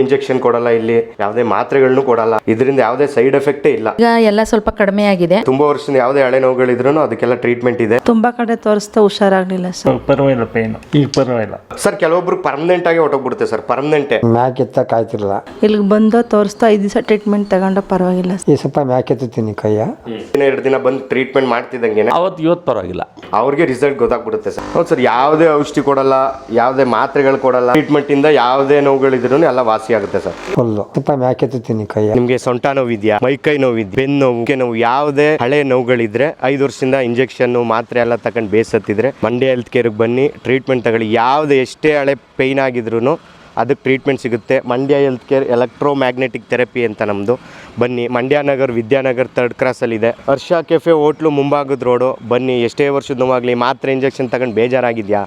Injection ಕೊಡಲ್ಲ ಇಲ್ಲಿ ಯಾವುದೇ ಮಾತ್ರೆಗಳನ್ನು ಕೊಡಲ್ಲ. ಇದರಿಂದ ಯಾವುದೇ ಸೈಡ್ ಎಫೆಕ್ಟ್ ಇಲ್ಲ. ಈಗ ಎಲ್ಲ ಸ್ವಲ್ಪ ಕಡಿಮೆ ಆಗಿದೆ. ತುಂಬಾ ವರ್ಷದಿಂದ ಯಾವುದೇ ಹಳೆ ನೋವುಗಳಿದ್ರು ಅದಕ್ಕೆಲ್ಲ ಟ್ರೀಟ್ಮೆಂಟ್ ಇದೆ. ತುಂಬಾ ಕಡೆ ತೋರಿಸ್ತಾ ಹುಷಾರಾಗ್ಲಿಲ್ಲ ಸರ್. ಪರವಾಗಿಲ್ಲ ಪೇನ್ ಈಗ ಪರವಾಗಿಲ್ಲ ಸರ್ ಕೆಲವೊಬ್ರು ಪರ್ಮನೆಂಟ್ ಆಗಿ ಹೊಟ್ಟೋಗ್ಬಿಡುತ್ತೆ ಸರ್ ಪರ್ಮನೆಂಟ್ ಮ್ಯಾಕೆತ್ತ ಎತ್ತಕ್ಕಾಯ್ತಿರಲ್ಲ ಇಲ್ಲಿ ಬಂದು ತೋರಿಸ್ತಾ ಐದು ದಿವಸ ಟ್ರೀಟ್ಮೆಂಟ್ ತಗೊಂಡ ಪರವಾಗಿಲ್ಲ ಈ ಸ್ವಲ್ಪ ಮ್ಯಾಕ್ ಎತ್ತುತ್ತೀನಿ ಕೈಯ. ದಿನ ಎರಡು ದಿನ ಬಂದು ಟ್ರೀಟ್ಮೆಂಟ್ ಮಾಡ್ತಿದ್ದಂಗೆ ಅವತ್ತು ಇವತ್ತು ಪರವಾಗಿಲ್ಲ. ಅವ್ರಿಗೆ ರಿಸಲ್ಟ್ ಗೊತ್ತಾಗ್ಬಿಡುತ್ತೆ ಸರ್. ಹೌದು ಸರ್ ಯಾವುದೇ ಔಷಧಿ ಕೊಡಲ್ಲ ಯಾವುದೇ ಮಾತ್ರೆಗಳು ಕೊಡಲ್ಲ. ಟ್ರೀಟ್ಮೆಂಟ್ ಇಂದ ಯಾವುದೇ ನೋವುಗಳಿದ್ರು ಎಲ್ಲ ವಾಸಿ ಆಗುತ್ತೆ ಸರ್. ಫುಲ್ಲು ಸ್ವಲ್ಪ ಮ್ಯಾಕ್ ಎತ್ತುತ್ತೀನಿ ಕೈ ನಿಮ್ಗೆ ಸೊಂಟ ನೋವಿದ್ಯಾ? ಮೈಕೈ ನೋವಿದ್ಯಾ? ಬೆನ್ನು ನೋವು ನೋವು ಯಾವುದೇ ಹಳೆ ನೋವುಗಳಿದ್ರೆ ಐದು ವರ್ಷದಿಂದ ಇಂಜೆಕ್ಷನ್ ಮಾತ್ರೆ ಎಲ್ಲ ತಗೊಂಡು ಬೇಸತ್ತಿದ್ರೆ ಮಂಡ್ಯ ಹೆಲ್ತ್ ಕೇರ್ಗೆ ಬನ್ನಿ. ಟ್ರೀಟ್ಮೆಂಟ್ ತಗೊಳ್ಳಿ. ಯಾವುದೇ ಎಷ್ಟೇ ಹಳೆ ಪೈನ್ ಆಗಿದ್ರು ಅದಕ್ಕೆ ಟ್ರೀಟ್ಮೆಂಟ್ ಸಿಗುತ್ತೆ. Mandya health care electromagnetic therapy ಅಂತ ನಮ್ಮದು ಬನ್ನಿ. ಮಂಡ್ಯ ನಗರ್ ವಿದ್ಯಾನಗರ್ ತರ್ಡ್ ಕ್ರಾಸಲ್ಲಿದೆ ಹರ್ಷ ಕೆಫೆ ಹೋಟ್ಲು ಮುಂಭಾಗದ ರೋಡು ಬನ್ನಿ. ಎಷ್ಟೇ ವರ್ಷದ ನೋವಾಗಲಿ ಮಾತ್ರೆ ಇಂಜೆಕ್ಷನ್ ತಗೊಂಡು ಬೇಜಾರಾಗಿದೆಯಾ?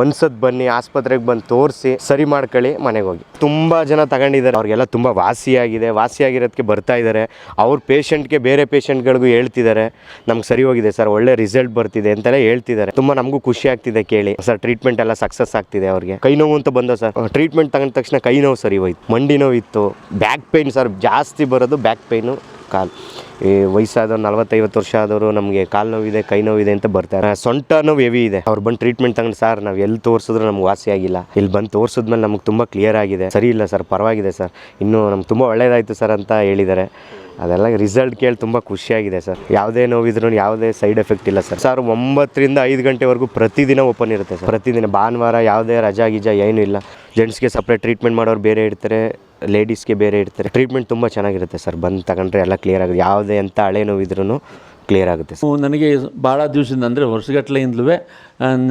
ಒಂದ್ಸತ್ ಬನ್ನಿ, ಆಸ್ಪತ್ರೆಗೆ ಬಂದು ತೋರಿಸಿ, ಸರಿ ಮಾಡ್ಕೊಳ್ಳಿ, ಮನೆಗೆ ಹೋಗಿ. ತುಂಬ ಜನ ತಗೊಂಡಿದ್ದಾರೆ. ಅವ್ರಿಗೆಲ್ಲ ತುಂಬ ವಾಸಿಯಾಗಿದೆ. ವಾಸಿಯಾಗಿರೋದಕ್ಕೆ ಬರ್ತಾ ಇದ್ದಾರೆ. ಅವ್ರ ಪೇಷಂಟ್ಗೆ ಬೇರೆ ಪೇಷಂಟ್ಗಳಿಗೂ ಹೇಳ್ತಿದ್ದಾರೆ, ನಮ್ಗೆ ಸರಿ ಹೋಗಿದೆ ಸರ್, ಒಳ್ಳೆ ರಿಸಲ್ಟ್ ಬರ್ತಿದೆ ಅಂತೆಲ್ಲ ಹೇಳ್ತಿದ್ದಾರೆ. ತುಂಬ ನಮಗೂ ಖುಷಿ ಆಗ್ತಿದೆ ಕೇಳಿ. ಸರ್ ಟ್ರೀಟ್ಮೆಂಟ್ ಎಲ್ಲ ಸಕ್ಸಸ್ ಆಗ್ತಿದೆ ಅವ್ರಿಗೆ. ಕೈ ನೋವು ಅಂತ ಬಂದ ಸರ್ ಟ್ರೀಟ್ಮೆಂಟ್ ತಗೊಂಡ ತಕ್ಷಣ ಕೈ ನೋವು ಸರಿ ಹೋಯ್ತು. ಮಂಡಿ ನೋವು ಇತ್ತು ಬ್ಯಾಕ್ ಪೈನ್ ಸರ್, ಜಾಸ್ತಿ ಬರೋದು ಬ್ಯಾಕ್ ಪೈನು ಕಾಲು. ಈ ವಯಸ್ಸಾದವ್ರು ನಲ್ವತ್ತೈವತ್ತು ವರ್ಷ ಆದವರು ನಮಗೆ ಕಾಲು ನೋವಿದೆ, ಕೈ ನೋವಿದೆ ಅಂತ ಬರ್ತಾರೆ. ಸೊಂಟ ನೋವು ಹೆವಿ ಇದೆ. ಅವ್ರು ಬಂದು ಟ್ರೀಟ್ಮೆಂಟ್ ತಗೊಂಡು ಸರ್, ನಾವು ಎಲ್ಲಿ ತೋರಿಸಿದ್ರು ನಮ್ಗೆ ವಾಸಿ ಆಗಿಲ್ಲ. ಇಲ್ಲಿ ಬಂದು ತೋರಿಸಿದ್ಮೇಲೆ ನಮ್ಗೆ ತುಂಬ ಕ್ಲಿಯರ್ ಆಗಿದೆ. ಸರಿ ಇಲ್ಲ ಸರ್, ಪರವಾಗಿದೆ ಸರ್. ಇನ್ನೂ ನಮ್ಗೆ ತುಂಬ ಒಳ್ಳೆಯದಾಯಿತು ಸರ್ ಅಂತ ಹೇಳಿದ್ದಾರೆ. ಅದೆಲ್ಲ ರಿಸಲ್ಟ್ ಕೇಳಿ ತುಂಬ ಖುಷಿಯಾಗಿದೆ ಸರ್. ಯಾವುದೇ ನೋವಿದ್ರು ಯಾವುದೇ ಸೈಡ್ ಎಫೆಕ್ಟ್ ಇಲ್ಲ ಸರ್. ಸರ್ ಒಂಬತ್ತರಿಂದ ಐದು ಗಂಟೆವರೆಗೂ ಪ್ರತಿದಿನ ಓಪನ್ ಇರುತ್ತೆ ಸರ್. ಪ್ರತಿದಿನ ಭಾನುವಾರ ಯಾವುದೇ ರಜಾ ಗಿಜ ಏನೂ ಇಲ್ಲ. ಜೆಂಟ್ಸ್ಗೆ ಸಪ್ರೇಟ್ ಟ್ರೀಟ್ಮೆಂಟ್ ಮಾಡೋರು ಬೇರೆ ಇರ್ತಾರೆ ಲೇಡೀಸ್ಗೆ ಬೇರೆ ಇರ್ತಾರೆ. ಟ್ರೀಟ್ಮೆಂಟ್ ತುಂಬ ಚೆನ್ನಾಗಿರುತ್ತೆ ಸರ್. ಬಂದು ತಗೊಂಡ್ರೆ ಎಲ್ಲ ಕ್ಲಿಯರ್ ಆಗುತ್ತೆ. ಯಾವುದೇ ಅಂತ ಹಳೆ ನೋವಿದ್ರೂ ಕ್ಲಿಯರ್ ಆಗುತ್ತೆ ಸರ್. ನನಗೆ ಭಾಳ ದಿವಸದಿಂದ ಅಂದರೆ ವರ್ಷಗಟ್ಟಲೆಯಿಂದಲೂ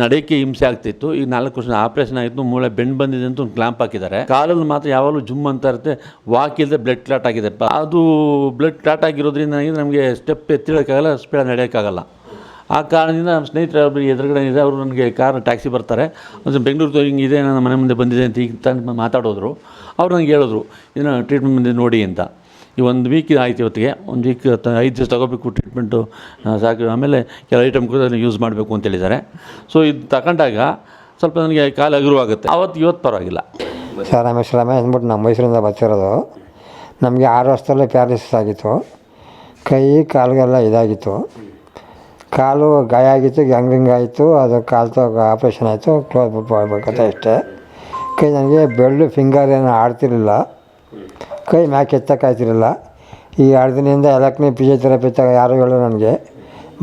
ನಡೆಯಕ್ಕೆ ಹಿಂಸೆ ಆಗ್ತಿತ್ತು. ಈಗ ನಾಲ್ಕು ವರ್ಷ ಆಪ್ರೇಷನ್ ಆಯಿತು, ಮೂಳೆ ಬೆಂಡ್ ಬಂದಿದೆ ಅಂತ ಒಂದು ಕ್ಲಾಂಪ್ ಹಾಕಿದ್ದಾರೆ. ಕಾಲಲ್ಲಿ ಮಾತ್ರ ಯಾವಾಗಲೂ ಜುಮ್ ಅಂತ ಇರುತ್ತೆ, ವಾಕ್ ಇಲ್ಲದೆ ಬ್ಲಡ್ ಕ್ಲಾಟ್ ಆಗಿದೆ ಅದು ಬ್ಲಡ್ ಕ್ಲಾಟ್ ಆಗಿರೋದ್ರಿಂದ ನನಗೆ ನಮಗೆ ಸ್ಟೆಪ್ ಎತ್ತಿಡೋಕ್ಕಾಗಲ್ಲ ಸ್ಪೀಡ್ ನಡೆಯೋಕ್ಕಾಗಲ್ಲ. ಆ ಕಾರಣದಿಂದ ನಮ್ಮ ಸ್ನೇಹಿತರ ಒಬ್ಬರು ಎದುರುಗಡೆ ಇದೆ, ಅವರು ನನಗೆ ಕಾರ್, ಟ್ಯಾಕ್ಸಿ ಬರ್ತಾರೆ. ಒಂದು ಬೆಂಗಳೂರು ಹಿಂಗೆ ಇದೆ, ನನ್ನ ಮನೆ ಮುಂದೆ ಬಂದಿದೆ ಅಂತ ಈಗ ತಾನು ಮಾತಾಡೋದ್ರು. ಅವ್ರು ನನಗೆ ಹೇಳಿದ್ರು, ಇದನ್ನು ಟ್ರೀಟ್ಮೆಂಟ್ ಮುಂದೆ ನೋಡಿ ಅಂತ. ಈ ಒಂದು ವೀಕ್ ಆಯ್ತು ಇವತ್ತಿಗೆ. ಒಂದು ವೀಕ್ ಐದು ದಿವಸ ತಗೋಬೇಕು ಟ್ರೀಟ್ಮೆಂಟು ಸಾಕು. ಆಮೇಲೆ ಕೆಲವು ಐಟಮ್ ಕೂಡ ಯೂಸ್ ಮಾಡಬೇಕು ಅಂತ ಹೇಳಿದ್ದಾರೆ. ಸೊ ಇದು ತಗೊಂಡಾಗ ಸ್ವಲ್ಪ ನನಗೆ ಕಾಲು ಅಗುರವಾಗುತ್ತೆ. ಅವತ್ತು, ಇವತ್ತು ಪರವಾಗಿಲ್ಲ. ಸರ್, ರಮೇಶ್ ರಮೇಶ್ ಅಂದ್ಬಿಟ್ಟು ನಮ್ಮ ಮೈಸೂರಿಂದ ಬರ್ತಿರೋದು. ನಮಗೆ ಆರು ವರ್ಷದಲ್ಲೇ ಪ್ಯಾರಾಲಿಸಿಸ್ ಆಗಿತ್ತು. ಕೈ, ಕಾಲಿಗೆಲ್ಲ ಇದಾಗಿತ್ತು. ಕಾಲು ಗಾಯ ಆಗಿತ್ತು ಗ್ಯಾಂಗ್ರಿಂಗ್ ಆಯಿತು ಅದು ಕಾಲು ತಗ ಆಪ್ರೇಷನ್ ಆಯಿತು. ಕ್ಲೋಸ್ ಬಿಟ್ಟು ಇಷ್ಟೇ. ಕೈ ನನಗೆ ಬೆಳ್ಳು ಫಿಂಗರ್ ಏನು ಆಡ್ತಿರಲಿಲ್ಲ. ಕೈ ಮ್ಯಾಕೆ ಎತ್ತಕ್ಕಾಯ್ತಿರಲಿಲ್ಲ. ಈ ಎರಡು ದಿನದಿಂದ ಎಲಕ್ನಿ ಫಿಸಿಯೋಥೆರಪಿ ತಗ ಯಾರು ಹೇಳೋ ನನಗೆ.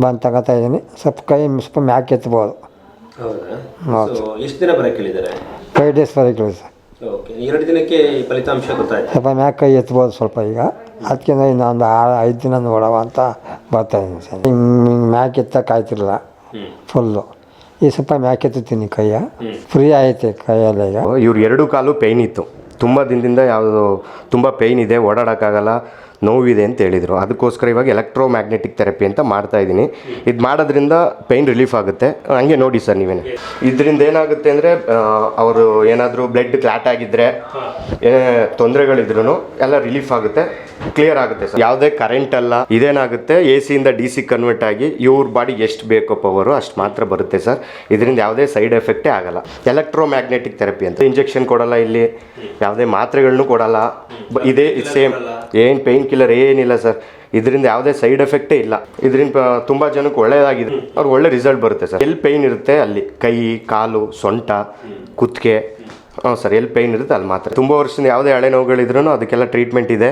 ಬಂದು ತಗೋತಾ ಇದ್ದೀನಿ. ಸ್ವಲ್ಪ ಕೈ ಸ್ವಲ್ಪ ಮ್ಯಾಕೆ ಎತ್ಬೋದು. ಹೌದು? ಎಷ್ಟು ದಿನ ಬರಕ್ಕೆ ಹೇಳಿದ್ದಾರೆ? ಫೈವ್ ಡೇಸ್ ವರೆಗೆ ಸರ್. ಓಕೆ ಎರಡು ದಿನಕ್ಕೆ ಈ ಫಲಿತಾಂಶ ಗೊತ್ತಾಯ್ತು? ಸ್ವಲ್ಪ ಮ್ಯಾಕ್ ಕೈ ಎತ್ಬೋದು ಸ್ವಲ್ಪ ಈಗ. ಅದಕ್ಕಿಂತ ಇನ್ನೊಂದು ಆರು ಐದು ದಿನ ನೋಡವ ಅಂತ ಬರ್ತಾ ಇದ್ದೀನಿ ಸರ್. ಹಿಂಗೆ ಮ್ಯಾಕ್ ಎತ್ತಕ್ಕೆ ಆಯ್ತಿರಲಿಲ್ಲ ಫುಲ್ಲು ಈ ಸ್ವಲ್ಪ ಮ್ಯಾಕ್ ಎತ್ತುತ್ತೀನಿ ಕೈಯ. ಫ್ರೀ ಆಯ್ತು ಕೈಯಲ್ಲ ಈಗ ಇವ್ರು ಎರಡು ಕಾಲು ಪೇಯ್ನ್ ಇತ್ತು. ತುಂಬ ದಿನದಿಂದ ಯಾವುದು ತುಂಬ ಪೇಯ್ನ್ ಇದೆ ಓಡಾಡೋಕ್ಕಾಗಲ್ಲ. ನೋವಿದೆ ಅಂತ ಹೇಳಿದರು. ಅದಕ್ಕೋಸ್ಕರ ಇವಾಗ ಎಲೆಕ್ಟ್ರೋ ಮ್ಯಾಗ್ನೆಟಿಕ್ ಥೆರಪಿ ಅಂತ ಮಾಡ್ತಾ ಇದ್ದೀನಿ. ಇದು ಮಾಡೋದ್ರಿಂದ ಪೈನ್ ರಿಲೀಫ್ ಆಗುತ್ತೆ. ಹಂಗೆ ನೋಡಿ ಸರ್ ನೀವೇನೆ. ಇದರಿಂದ ಏನಾಗುತ್ತೆ ಅಂದರೆ ಅವರು ಏನಾದರೂ ಬ್ಲಡ್ ಕ್ಲಾಟ್ ಆಗಿದ್ದರೆ ತೊಂದರೆಗಳಿದ್ರು ಎಲ್ಲ ರಿಲೀಫ್ ಆಗುತ್ತೆ ಕ್ಲಿಯರ್ ಆಗುತ್ತೆ ಸರ್. ಯಾವುದೇ ಕರೆಂಟ್ ಅಲ್ಲ, ಇದೇನಾಗುತ್ತೆ ಎ ಸಿಯಿಂದ ಡಿ ಸಿ ಕನ್ವರ್ಟ್ ಆಗಿ ಇವ್ರ ಬಾಡಿ ಎಷ್ಟು ಬೇಕೋ ಪವರು ಅಷ್ಟು ಮಾತ್ರ ಬರುತ್ತೆ ಸರ್. ಇದರಿಂದ ಯಾವುದೇ ಸೈಡ್ ಎಫೆಕ್ಟೇ ಆಗಲ್ಲ. ಎಲೆಕ್ಟ್ರೋ ಮ್ಯಾಗ್ನೆಟಿಕ್ ಥೆರಪಿ ಅಂತ. ಇಂಜೆಕ್ಷನ್ ಕೊಡಲ್ಲ ಇಲ್ಲಿ. ಯಾವುದೇ ಮಾತ್ರೆಗಳನ್ನೂ ಕೊಡಲ್ಲ. ಇದೇ ಸೇಮ್ ಏನು ಪೇಯ್ನ್ ಕಿಲ್ಲರ್ ಏನಿಲ್ಲ ಸರ್ ಇದರಿಂದ ಯಾವುದೇ ಸೈಡ್ ಎಫೆಕ್ಟೇ ಇಲ್ಲ. ಇದರಿಂದ ತುಂಬ ಜನಕ್ಕೆ ಒಳ್ಳೆಯದಾಗಿದೆ ಅವ್ರಿಗೆ ಒಳ್ಳೆ ರಿಸಲ್ಟ್ ಬರುತ್ತೆ ಸರ್ ಎಲ್ಲಿ ಪೇಯ್ನ್ ಇರುತ್ತೆ ಅಲ್ಲಿ. ಕೈ ಕಾಲು ಸೊಂಟ ಕುತ್ತಿಗೆ. ಹಾಂ ಸರ್ ಎಲ್ಲಿ ಪೇಯ್ನ್ ಇರುತ್ತೆ ಅಲ್ಲಿ ಮಾತ್ರ. ತುಂಬ ವರ್ಷದಿಂದ ಯಾವುದೇ ಹಳೆ ನೋವುಗಳಿದ್ರು ಅದಕ್ಕೆಲ್ಲ ಟ್ರೀಟ್ಮೆಂಟ್ ಇದೆ.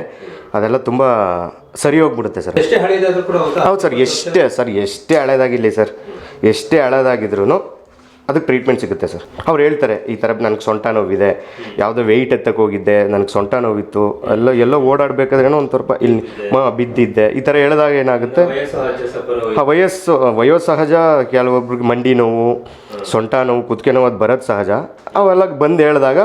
ಅದೆಲ್ಲ ತುಂಬ ಸರಿ ಹೋಗ್ಬಿಡುತ್ತೆ ಸರ್ ಹೌದು ಸರ್ ಎಷ್ಟೇ ಸರ್ ಎಷ್ಟೇ ಹಳೇದಾಗಿರಲಿ ಸರ್ ಎಷ್ಟೇ ಹಳೇದಾಗಿದ್ರು ಅದಕ್ಕೆ ಟ್ರೀಟ್ಮೆಂಟ್ ಸಿಗುತ್ತೆ ಸರ್. ಅವ್ರು ಹೇಳ್ತಾರೆ ಈ ಥರ ನನಗೆ ಸೊಂಟ ನೋವಿದೆ ಯಾವುದೋ ವೆಯ್ಟ್ ಎತ್ತಕ್ಕೆ ಹೋಗಿದ್ದೆ ನನಗೆ ಸೊಂಟ ನೋವಿತ್ತು ಎಲ್ಲೋ ಎಲ್ಲೋ ಓಡಾಡಬೇಕಾದ್ರೆ ಒಂದು ಸ್ವಲ್ಪ ಇಲ್ಲಿ ಮ ಬಿದ್ದಿದ್ದೆ. ಈ ಥರ ಹೇಳಿದಾಗ ಏನಾಗುತ್ತೆ? ಆ ವಯಸ್ಸು ವಯೋಸಹಜ ಕೆಲವೊಬ್ರಿಗೆ ಮಂಡಿ ನೋವು ಸೊಂಟ ನೋವು ಕುದಕೆ ನೋವು ಅದು ಬರೋದು ಸಹಜ. ಅವೆಲ್ಲ ಬಂದು ಹೇಳಿದಾಗ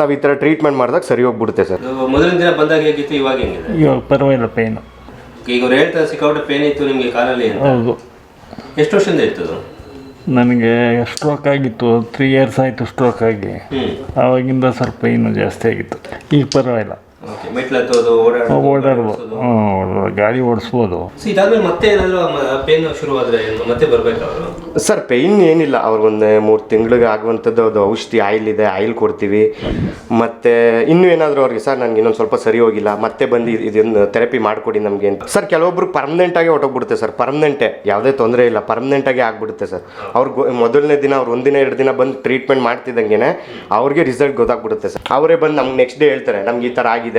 ನಾವು ಈ ಥರ ಟ್ರೀಟ್ಮೆಂಟ್ ಮಾಡಿದಾಗ ಸರಿ ಹೋಗ್ಬಿಡುತ್ತೆ ಸರ್. ಮೊದಲಿನ ದಿನ ಬಂದಾಗ ಹೇಗಿತ್ತು ಇವಾಗ ಇವಾಗ ಪರವಾಗಿಲ್ಲ ಪೇನು ಈಗ ಅವ್ರು ಹೇಳ್ತಾರೆ ಸಿಕ್ಕಾಪಟ್ಟೆ ಪೇನ್ ಇತ್ತು ನಿಮಗೆ ಕಾಲಲ್ಲಿ ಅಂತ. ಹೌದು. ಎಷ್ಟು ವರ್ಷದಿಂದ ಇತ್ತು ಅದು? ನನಗೆ ಸ್ಟ್ರೋಕ್ ಆಗಿತ್ತು ತ್ರೀ ಇಯರ್ಸ್ ಆಯಿತು ಸ್ಟ್ರೋಕ್ ಆಗಿ. ಆವಾಗಿಂದ ಸ್ವಲ್ಪ ಇನ್ನೂ ಜಾಸ್ತಿ ಆಗಿತ್ತು. ಈಗ ಪರವಾಗಿಲ್ಲ. ಓಡಾಡ್ಬೋದು ಹ್ಞೂ ಗಾಡಿ ಓಡಿಸ್ಬೋದು. ಸೊ ಮತ್ತೆ ಏನಾದ್ರು ಪೇನ್ ಶುರುವಾದ್ರೆ ಏನು? ಮತ್ತೆ ಬರ್ಬೇಕು ಅವರು ಸರ್ ಪೇಯ್ನ್ ಏನಿಲ್ಲ. ಅವ್ರಿಗೊಂದು ಮೂರು ತಿಂಗಳಿಗೆ ಆಗುವಂಥದ್ದು ಅದು ಔಷಧಿ ಆಯಿಲ್ ಇದೆ ಆಯಿಲ್ ಕೊಡ್ತೀವಿ. ಮತ್ತು ಇನ್ನೂ ಏನಾದರೂ ಅವ್ರಿಗೆ ಸರ್ ನನಗೆ ಇನ್ನೊಂದು ಸ್ವಲ್ಪ ಸರಿ ಹೋಗಿಲ್ಲ. ಮತ್ತೆ ಬಂದು ಇದ್- ಇದನ್ನು ಥೆರಪಿ ಮಾಡಿಕೊಡಿ ನಮಗೆ ಅಂತ. ಸರ್ ಕೆಲವೊಬ್ರು ಪರ್ಮನೆಂಟಾಗಿ ಹೊಟ್ಟೋಗ್ಬಿಡುತ್ತೆ ಸರ್ ಪರ್ಮನೆಂಟೇ ಯಾವುದೇ ತೊಂದರೆ ಇಲ್ಲ. ಪರ್ಮನೆಂಟಾಗಿ ಆಗಿಬಿಡುತ್ತೆ ಸರ್ ಅವ್ರಿಗೆ ಮೊದಲನೇ ದಿನ ಅವ್ರು ಒಂದಿನ ಎರಡು ದಿನ ಬಂದು ಟ್ರೀಟ್ಮೆಂಟ್ ಮಾಡ್ತಿದ್ದಂಗೆ ಅವ್ರಿಗೆ ರಿಸಲ್ಟ್ ಗೊತ್ತಾಗ್ಬಿಡುತ್ತೆ ಸರ್ ಅವರೇ ಬಂದು ನಮ್ಗೆ ನೆಕ್ಸ್ಟ್ ಡೇ ಹೇಳ್ತಾರೆ ನಮ್ಗೆ ಈ ಥರ ಆಗಿದೆ.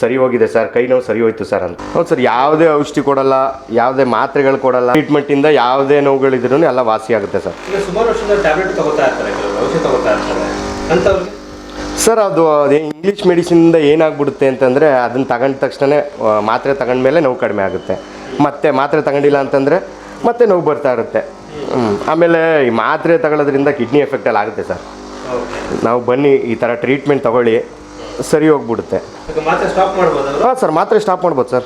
ಸರಿ ಹೋಗಿದೆ ಸರ್ ಕೈ ನೋವು ಸರಿ ಹೋಯ್ತು ಸರ್ ಅಂತ. ಹೌದು ಸರ್ ಯಾವುದೇ ಔಷಧಿ ಕೊಡಲ್ಲ ಯಾವುದೇ ಮಾತ್ರೆಗಳು ಕೊಡಲ್ಲ ಟ್ರೀಟ್ಮೆಂಟಿಂದ ಯಾವುದೇ ನೋವುಗಳಿದ್ರೂ ಎಲ್ಲ ವಾಸಿ ಆಗುತ್ತೆ ಸರ್ ಸುಮಾರು ವರ್ಷದಿಂದ ಟ್ಯಾಬ್ಲೆಟ್ ತಗೋತಾ ಇರ್ತಾರೆ ಔಷಧಿ ತಗೋತಾ ಇರ್ತಾರೆ. ಅಂಥವ್ರಿಗೆ? ಸರ್ ಅದು ಅದೇ ಇಂಗ್ಲೀಷ್ ಮೆಡಿಸಿನಿಂದ ಏನಾಗ್ಬಿಡುತ್ತೆ ಅಂತಂದರೆ ಅದನ್ನ ತಗೊಂಡ ತಕ್ಷಣ ಮಾತ್ರೆ ತಗೊಂಡ್ಮೇಲೆ ನೋವು ಕಡಿಮೆ ಆಗುತ್ತೆ. ಮತ್ತೆ ಮಾತ್ರೆ ತಗೊಂಡಿಲ್ಲ ಅಂತಂದರೆ ಮತ್ತೆ ನೋವು ಬರ್ತಾ ಇರುತ್ತೆ. ಆಮೇಲೆ ಈ ಮಾತ್ರೆ ತಗೊಳ್ಳೋದ್ರಿಂದ ಕಿಡ್ನಿ ಎಫೆಕ್ಟ್ ಎಲ್ಲ ಆಗುತ್ತೆ ಸರ್ ನಾವು ಬನ್ನಿ ಈ ಥರ ಟ್ರೀಟ್ಮೆಂಟ್ ತಗೊಳ್ಳಿ. ಸರಿ ಹೋಗ್ಬಿಡುತ್ತೆ. ಹಾಂ ಸರ್ ಮಾತ್ರೆ ಸ್ಟಾಪ್ ಮಾಡ್ಬೋದು ಸರ್.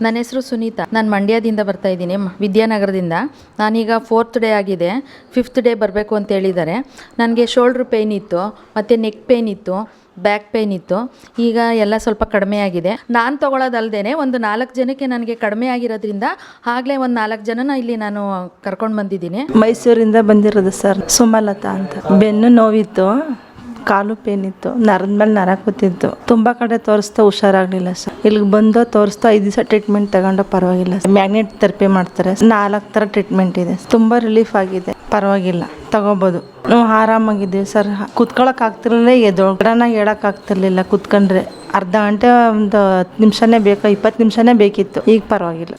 ನನ್ನ ಹೆಸರು ಸುನೀತಾ. ನಾನು ಮಂಡ್ಯದಿಂದ ಬರ್ತಾ ಇದ್ದೀನಿ ಮ- ವಿದ್ಯಾನಗರದಿಂದ. ನಾನೀಗ ಫೋರ್ತ್ ಡೇ ಆಗಿದೆ. ಫಿಫ್ತ್ ಡೇ ಬರಬೇಕು ಅಂತ ಹೇಳಿದ್ದಾರೆ. ನನಗೆ ಶೋಲ್ಡ್ರ್ ಪೇಯ್ನ್ ಇತ್ತು ಮತ್ತು ನೆಕ್ ಪೇಯ್ನ್ ಇತ್ತು. ಬ್ಯಾಕ್ ಪೇನ್ ಇತ್ತು. ಈಗ ಎಲ್ಲ ಸ್ವಲ್ಪ ಕಡಿಮೆ ಆಗಿದೆ. ನಾನು ತೊಗೊಳೋದಲ್ದೇ ಒಂದು ನಾಲ್ಕು ಜನಕ್ಕೆ ನನಗೆ ಕಡಿಮೆ ಆಗಿರೋದ್ರಿಂದ ಆಗಲೇ ಒಂದು ನಾಲ್ಕು ಜನನ ಇಲ್ಲಿ ನಾನು ಕರ್ಕೊಂಡು ಬಂದಿದ್ದೀನಿ. ಮೈಸೂರಿಂದ ಬಂದಿರೋದು ಸರ್ ಸುಮಲತಾ ಅಂತ. ಬೆನ್ನು ನೋವಿತ್ತು. ಕಾಲು ಪೇನ್ ಇತ್ತು, ನರದ ಮೇಲೆ ನರ ಕೂತಿತ್ತು ತುಂಬ ಕಡೆ ತೋರಿಸ್ತಾ ಹುಷಾರಾಗ್ಲಿಲ್ಲ ಸರ್. ಇಲ್ಲಿಗೆ ಬಂದು ತೋರಿಸ್ತಾ ಐದು ದಿವಸ ಟ್ರೀಟ್ಮೆಂಟ್ ತಗೊಂಡು ಪರವಾಗಿಲ್ಲ ಮ್ಯಾಗ್ನೆಟ್ ಥೆರಪಿ ಮಾಡ್ತಾರೆ ನಾಲ್ಕು ಥರ ಟ್ರೀಟ್ಮೆಂಟ್ ಇದೆ ತುಂಬ ರಿಲೀಫ್ ಆಗಿದೆ. ಪರವಾಗಿಲ್ಲ. ತಗೋಬೋದು. ನಾವು ಆರಾಮಾಗಿದ್ದೀವಿ ಸರ್. ಕುತ್ಕೊಳಕ್ ಆಗ್ತಿರ್ಲಿಲ್ಲ ಎದೊಳಗಡನ ಹೇಳಕ್ ಆಗ್ತಿರ್ಲಿಲ್ಲ. ಕುತ್ಕೊಂಡ್ರೆ ಅರ್ಧ ಗಂಟೆ ಒಂದು ಹತ್ತು ನಿಮಿಷನೇ ಬೇಕು? ಇಪ್ಪತ್ತು ನಿಮಿಷನೇ ಬೇಕಿತ್ತು. ಈಗ ಪರವಾಗಿಲ್ಲ.